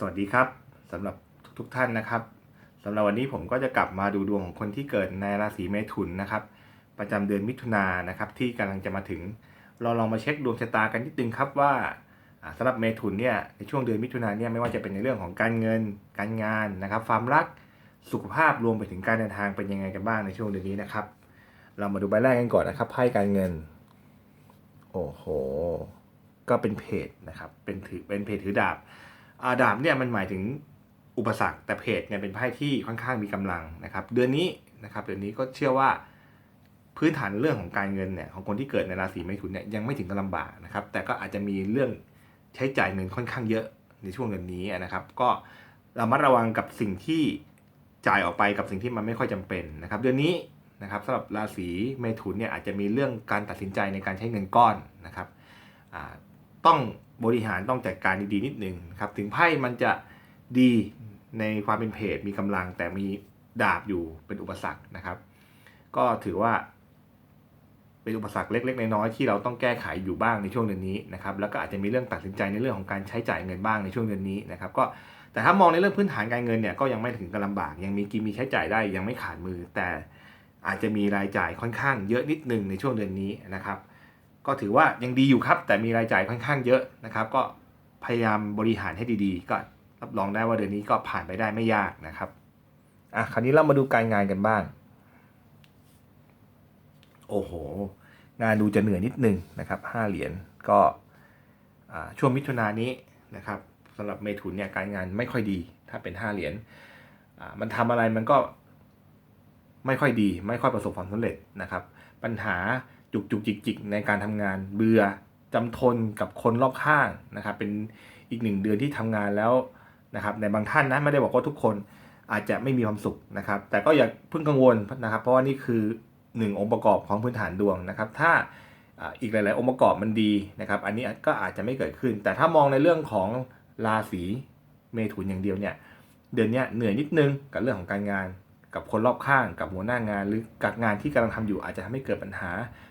สวัสดีครับสำหรับทุกๆท่านนะครับสำหรับวันนี้ผมก็จะกลับมาดูดวงของคนที่เกิดในราศีเมถุนนะครับ ประจำเดือนมิถุนายนนะครับ ที่กำลังจะมาถึง เราลองมาเช็คดวงชะตากันนิดนึงครับว่าอ่าสำหรับเมถุนเนี่ยในช่วงเดือนมิถุนายนเนี่ยไม่ว่าจะเป็นในเรื่องของการเงิน การงานนะครับ ความรักสุขภาพรวมไปถึงการเดินทางเป็นยังไงกันบ้างในช่วงเดือนนี้นะครับ เรามาดูใบแรกกันก่อนนะครับไพ่การเงิน โอ้โห ก็เป็นเพจนะครับเป็นถือเป็นเพจถือดาบ ดาบเนี่ยมันหมายถึงอุปสรรคแต่เพจเนี่ยเป็นไพ่ที่ค่อนข้างมีกำลังนะครับ เดือนนี้นะครับเดือนนี้ก็เชื่อว่าพื้นฐานเรื่องของการเงินเนี่ยของคนที่เกิดในราศีเมถุนเนี่ยยังไม่ถึงกับลำบากนะครับ แต่ก็อาจจะมีเรื่องใช้จ่ายเงินค่อนข้างเยอะในช่วงเดือนนี้นะครับ ก็ระมัดระวังกับสิ่งที่จ่ายออกไปกับสิ่งที่มันไม่ค่อยจำเป็นนะครับ เดือนนี้นะครับสำหรับราศีเมถุนเนี่ยอาจจะมีเรื่องการตัดสินใจในการใช้เงินก้อนนะครับอ่า ต้องบริหารต้องจัดการดีๆนิดนึงครับถึงไพ่มันจะดีในความเป็นเพจมีกำลังแต่มีดาบอยู่เป็นอุปสรรคนะครับ ก็ถือว่า เป็นอุปสรรคเล็ก ๆ น้อยๆที่เราต้องแก้ไขอยู่บ้างในช่วงเดือนนี้นะครับ แล้วก็อาจจะมีเรื่องตัดสินใจในเรื่องของการใช้จ่ายเงินบ้างในช่วงเดือนนี้นะครับ ก็แต่ถ้ามองในเรื่องพื้นฐานการเงินเนี่ยก็ยังไม่ถึงกับลำบาก ยังมีกินมีใช้จ่ายได้ยังไม่ขาดมือ แต่อาจจะมีรายจ่ายค่อนข้างเยอะนิดนึงในช่วงเดือนนี้นะครับ ก็ถือว่ายังดีอยู่ครับ แต่มีรายจ่ายค่อนข้างเยอะนะครับ ก็พยายามบริหารให้ดีๆ ก็รับรองได้ว่าเดือนนี้ก็ผ่านไปได้ไม่ยากนะครับอะคราวนี้เรามาดูการงานกันบ้าง โอ้โห งานดูจะเหนื่อยนิดนึงนะครับห้าเหรียญก็ช่วงมิถุนายนนี้นะครับสำหรับเมถุนเนี่ยการงานไม่ค่อยดี ถ้าเป็นห้าเหรียญมันทำอะไรมันก็ไม่ค่อยดี ไม่ค่อยประสบความสำเร็จนะครับ ปัญหาจุกจุกจิกจิกในการทำงานเบื่อจำทนกับคนรอบข้างนะครับ เป็นอีกหนึ่งเดือนที่ทำงานแล้วนะครับ ในบางท่านนะไม่ได้บอกว่าทุกคนอาจจะไม่มีความสุขนะครับ แต่ก็อย่าเพิ่งกังวลนะครับ เพราะว่านี่คือหนึ่งองค์ประกอบของพื้นฐานดวงนะครับ ถ้าอีกหลาย ๆ องค์ประกอบมันดีนะครับ อันนี้ก็อาจจะไม่เกิดขึ้น แต่ถ้ามองในเรื่องของราศีเมถุนอย่างเดียวเนี่ยเดือนนี้เหนื่อยนิดนึงกับเรื่องของการงาน กับคนรอบข้างกับหัวหน้างาน หรือกับงานที่กำลังทำอยู่อาจจะทำให้เกิดปัญหา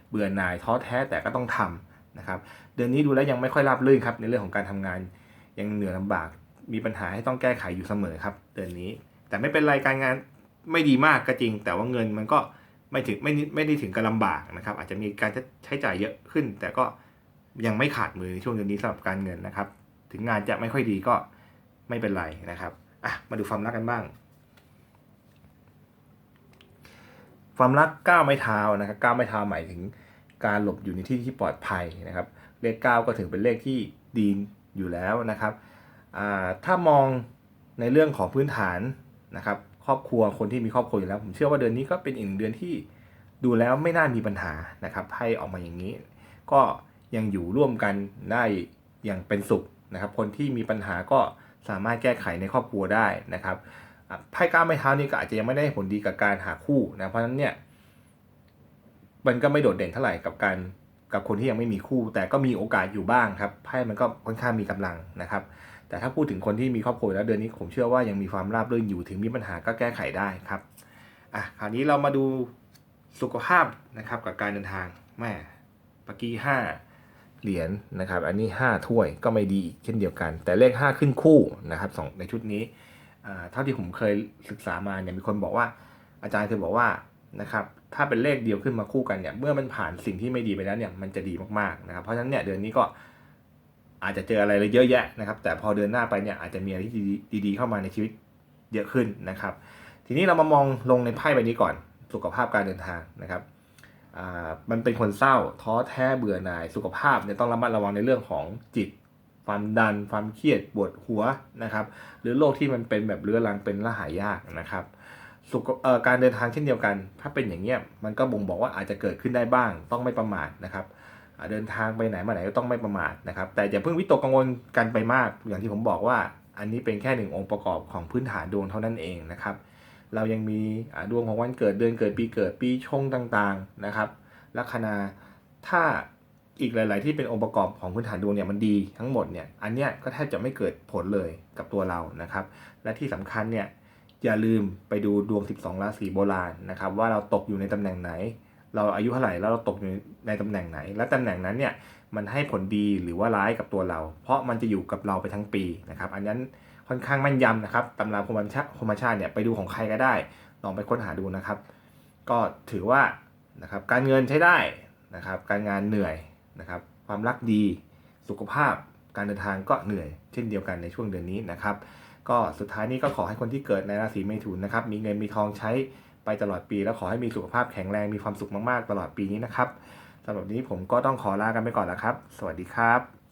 เบื่อหน่ายท้อแท้แต่ก็ต้องทำนะครับเดือนนี้ดูแล้วยังไม่ค่อยราบรื่นครับในเรื่องของการทำงาน ยังเหนื่อยลำบากมีปัญหาให้ต้องแก้ไขอยู่เสมอครับ เดือนนี้ แต่ไม่เป็นไรการงานไม่ดีมากก็จริง แต่ว่าเงินมันก็ไม่ถึงไม่นิไม่ได้ถึงกับลำบากนะครับ อาจจะมีการใช้จ่ายเยอะขึ้น แต่ก็ยังไม่ขาดมือในช่วงเดือนนี้สำหรับการเงินนะครับ ถึงงานจะไม่ค่อยดีก็ไม่เป็นไรนะครับอะมาดูความรักกันบ้าง ความรักก้าวไม่เท้านะครับก้าวไม่เท้าหมายถึงการหลบอยู่ในที่ที่ปลอดภัยนะครับเลขเก้าก็ถือเป็นเลขที่ดีอยู่แล้วนะครับถ้ามองในเรื่องของพื้นฐานนะครับครอบครัวคนที่มีครอบครัวอยู่แล้ว ผมเชื่อว่าเดือนนี้ก็เป็นอีกเดือนที่ดูแล้วไม่น่ามีปัญหานะครับให้ออกมาอย่างนี้ ก็ยังอยู่ร่วมกันได้อย่างเป็นสุขนะครับ คนที่มีปัญหาก็สามารถแก้ไขในครอบครัวได้นะครับ ไพ่ก้าวไม่เท้านี่ก็อาจจะยังไม่ได้ผลดีกับการหาคู่นะเพราะฉะนั้นเนี่ยมันก็ไม่โดดเด่นเท่าไหร่กับการกับคนที่ยังไม่มีคู่ แต่ก็มีโอกาสอยู่บ้างครับไพ่มันก็ค่อนข้างมีกำลังนะครับ แต่ถ้าพูดถึงคนที่มีครอบครัวแล้วเดือนนี้ผมเชื่อว่ายังมีความราบรื่นอยู่ถึงมีปัญหาก็แก้ไขได้ครับอะคราวนี้เรามาดูสุขภาพนะครับกับการเดินทางแม่ปกี้ห้าเหรียญนะครับ อันนี้ห้าถ้วยก็ไม่ดีเช่นเดียวกัน แต่เลขห้าขึ้นคู่นะครับสองในชุดนี้ เท่าที่ผมเคยศึกษามาเนี่ยมีคนบอกว่า อาจารย์เคยบอกว่านะครับถ้าเป็นเลขเดียวขึ้นมาคู่กันเนี่ยเมื่อมันผ่านสิ่งที่ไม่ดีไปแล้วเนี่ยมันจะดีมากๆนะครับเพราะฉะนั้นเนี่ยเดือนนี้ก็อาจจะเจออะไรเลยเยอะแยะนะครับ แต่พอเดือนหน้าไปเนี่ยอาจจะมีอะไรที่ดีๆเข้ามาในชีวิตเยอะขึ้นนะครับ ทีนี้เรามามองลงในไพ่ใบนี้ก่อนสุขภาพการเดินทางนะครับมันเป็นคนเศร้าท้อแท้เบื่อหน่ายสุขภาพเนี่ยต้องระมัดระวังในเรื่องของจิต ความดัน ความเครียดปวดหัวนะครับ หรือโรคที่มันเป็นแบบเรื้อรังเป็นละหายากนะครับสุขการเดินทางเช่นเดียวกัน ถ้าเป็นอย่างเงี้ยมันก็บ่งบอกว่าอาจจะเกิดขึ้นได้บ้าง ต้องไม่ประมาทนะครับเดินทางไปไหนมาไหนก็ต้องไม่ประมาทนะครับ แต่อย่าเพิ่งวิตกกังวลกันไปมาก อย่างที่ผมบอกว่า อันนี้เป็นแค่หนึ่งองค์ประกอบของพื้นฐานดวงเท่านั้นเองนะครับ เรายังมีดวงของวันเกิดเดือนเกิดปีเกิดปีชงต่างๆนะครับลัคนาถ้า อีกหลาย ๆ ที่เป็นองค์ประกอบของพื้นฐานดวงเนี่ยมันดีทั้งหมดเนี่ยอันเนี้ยก็แทบจะไม่เกิดผลเลยกับตัวเรานะครับ และที่สำคัญเนี่ยอย่าลืมไปดูดวง 12 ราศีโบราณนะครับ ว่าเราตกอยู่ในตำแหน่งไหน เราอายุเท่าไหร่แล้วเราตกอยู่ในตำแหน่งไหน และตำแหน่งนั้นเนี่ยมันให้ผลดีหรือว่าร้ายกับตัวเรา เพราะมันจะอยู่กับเราไปทั้งปีนะครับ อันนั้นค่อนข้างแม่นยำนะครับตำราพมชาพมชาติเนี่ยไปดูของใครก็ได้ ลองไปค้นหาดูนะครับ ก็ถือว่านะครับการเงินใช้ได้นะครับ การงานเหนื่อย นะครับความรักดีสุขภาพการเดินทางก็เหนื่อย เช่นเดียวกันในช่วงเดือนนี้นะครับ ก็สุดท้ายนี้ก็ขอให้คนที่เกิดในราศีเมถุนนะครับ มีเงินมีทองใช้ไปตลอดปี แล้วขอให้มีสุขภาพแข็งแรงมีความสุขมากๆ ตลอดปีนี้นะครับสำหรับนนี้ผมก็ต้องขอลากันไปก่อนแล้วครับ สวัสดีครับ